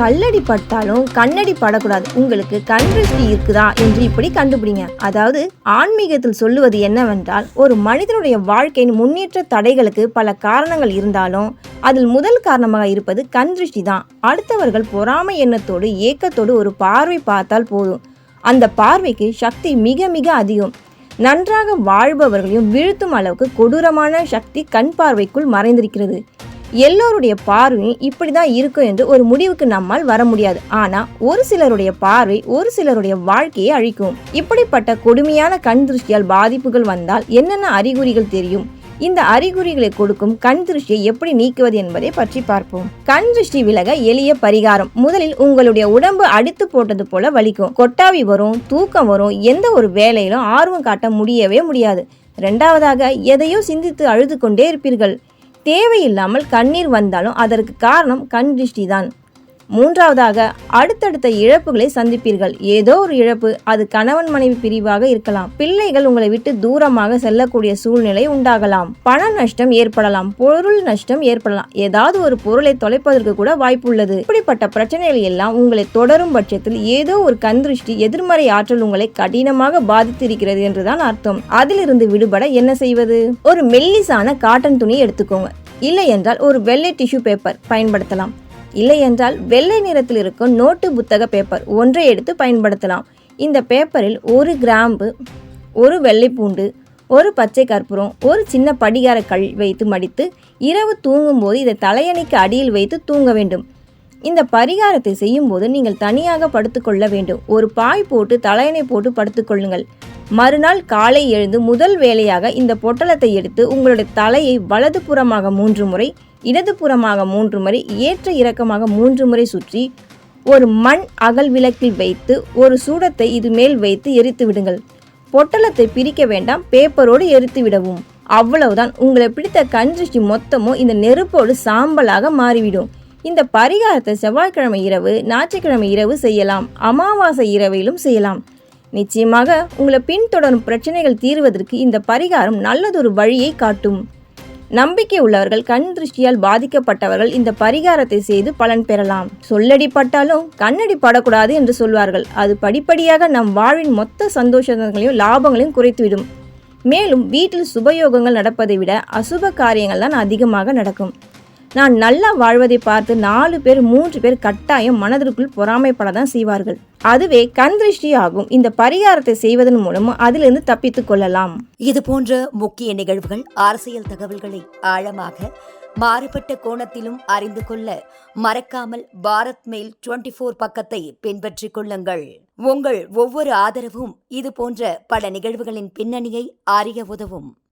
கல்லடி பட்டாலும் கண்ணடி படக்கூடாது. உங்களுக்கு கண் திருஷ்டி இருக்குதா என்று இப்படி கண்டுபிடிங்க. அதாவது ஆன்மீகத்தில் சொல்லுவது என்னவென்றால் ஒரு மனிதனுடைய வாழ்க்கையின் முன்னேற்ற தடைகளுக்கு பல காரணங்கள் இருந்தாலும் அதில் முதல் காரணமாக இருப்பது கண் திருஷ்டி தான். அடுத்தவர்கள் பொறாமை எண்ணத்தோடு ஏக்கத்தோடு ஒரு பார்வை பார்த்தால் போதும். அந்த பார்வைக்கு சக்தி மிக மிக அதிகம். நன்றாக வாழ்பவர்களையும் வீழ்த்தும் அளவுக்கு கொடூரமான சக்தி கண் பார்வைக்குள் மறைந்திருக்கிறது. எல்லோருடைய பார்வையும் இப்படி தான் இருக்கும் என்று ஒரு முடிவுக்கு நம்மால் வர முடியாது. ஆனால் ஒரு சிலருடைய பார்வை ஒரு சிலருடைய வாழ்க்கையை அழிக்கும். இப்படிப்பட்ட கொடுமையான கண் திருஷ்டியால் பாதிப்புகள் வந்தால் என்னென்ன அறிகுறிகள் தெரியும்? இந்த அறிகுறிகளை கொடுக்கும் கண் திருஷ்டியை எப்படி நீக்குவது என்பதை பற்றி பார்ப்போம். கண் திருஷ்டி விலக எளிய பரிகாரம். முதலில் உங்களுடைய உடம்பு அடித்து போட்டது போல வலிக்கும். கொட்டாவி வரும் தூக்கம் வரும் எந்த ஒரு வேலையிலும் ஆர்வம் காட்ட முடியவே முடியாது. ரெண்டாவதாக எதையோ சிந்தித்து அழுது கொண்டே இருப்பீர்கள். தேவையில்லாமல் கண்ணீர் வந்தாலும் அதற்கு காரணம் கண் திருஷ்டி தான் மூன்றாவதாக அடுத்தடுத்த இழப்புகளை சந்திப்பீர்கள். ஏதோ ஒரு இழப்பு அது கணவன் மனைவி பிரிவாக இருக்கலாம். பிள்ளைகள் உங்களை விட்டு தூரமாக செல்லக்கூடிய சூழ்நிலை உண்டாகலாம். பண நஷ்டம் ஏற்படலாம் பொருள் நஷ்டம் ஏற்படலாம். ஏதாவது ஒரு பொருளை தொலைப்பதற்கு கூட வாய்ப்பு உள்ளது இப்படிப்பட்ட பிரச்சனைகள் எல்லாம் உங்களை தொடரும் பட்சத்தில் ஏதோ ஒரு கந்திருஷ்டி எதிர்மறை ஆற்றல் உங்களை கடினமாக பாதித்திருக்கிறது என்றுதான் அர்த்தம். அதிலிருந்து விடுபட என்ன செய்வது? ஒரு மெல்லிசான காட்டன் துணி எடுத்துக்கோங்க. இல்லை என்றால் ஒரு வெள்ளை டிஷ்யூ பேப்பர் பயன்படுத்தலாம். இல்லையென்றால் வெள்ளை நிறத்தில் இருக்கும் நோட்டு புத்தக பேப்பர் ஒன்றை எடுத்து பயன்படுத்தலாம். இந்த பேப்பரில் ஒரு கிராம்பு ஒரு வெள்ளைப்பூண்டு ஒரு பச்சை கற்பூரம் ஒரு சின்ன படிகார கல் வைத்து மடித்து இரவு தூங்கும்போது இதை தலையணைக்கு அடியில் வைத்து தூங்க வேண்டும். இந்த பரிகாரத்தை செய்யும்போது நீங்கள் தனியாக படுத்துக்கொள்ள வேண்டும். ஒரு பாய் போட்டு தலையணை போட்டு படுத்துக்கொள்ளுங்கள். மறுநாள் காலை எழுந்து முதல் வேலையாக இந்த பொட்டலத்தை எடுத்து உங்களுடைய தலையை வலது புறமாக மூன்று முறை இடது புறமாக மூன்று முறை ஏற்ற இறக்கமாக மூன்று முறை சுற்றி ஒரு மண் அகல் விளக்கில் வைத்து ஒரு சூடத்தை இது மேல் வைத்து எரித்து விடுங்கள். பொட்டலத்தை பிரிக்க வேண்டாம் பேப்பரோடு எரித்து விடவும். அவ்வளவுதான். உங்களை பிடித்த கண் மொத்தமும் இந்த நெருப்போடு சாம்பலாக மாறிவிடும். இந்த பரிகாரத்தை செவ்வாய்க்கிழமை இரவு ஞாயிற்றுக்கிழமை இரவு செய்யலாம். அமாவாசை இரவிலும் செய்யலாம். நிச்சயமாக உங்களை பின்தொடரும் பிரச்சனைகள் தீர்வதற்கு இந்த பரிகாரம் நல்லதொரு வழியை காட்டும். நம்பிக்கை உள்ளவர்கள் கண் திருஷ்டியால் பாதிக்கப்பட்டவர்கள் இந்த பரிகாரத்தை செய்து பலன் பெறலாம். சொல்லடி பட்டாலும் கண்ணடி படக்கூடாது என்று சொல்வார்கள். அது படிப்படியாக நம் வாழ்வின் மொத்த சந்தோஷங்களையும் லாபங்களையும் குறைத்துவிடும். மேலும் வீட்டில் சுபயோகங்கள் நடப்பதை விட அசுப காரியங்கள் தான் அதிகமாக நடக்கும். நான் நல்லா வாழ்வதை பார்த்து நாலு பேர் மூன்று பேர் கட்டாயம் மனதிற்குள் பொறாமைப்பட தான் செய்வார்கள். அதுவே கண் ஆகும் இந்த பரிகாரத்தை செய்வதன் மூலம் அதிலிருந்து தப்பித்துக் கொள்ளலாம். இது போன்ற முக்கிய நிகழ்வுகள் அரசியல் தகவல்களை ஆழமாக மாறுபட்ட கோணத்திலும் அறிந்து கொள்ள மறக்காமல் பாரத் மெயில் டுவெண்டி ஃபோர் பக்கத்தை பின்பற்றிக் கொள்ளுங்கள். உங்கள் ஒவ்வொரு ஆதரவும் இது போன்ற பல நிகழ்வுகளின் பின்னணியை அறிய உதவும்.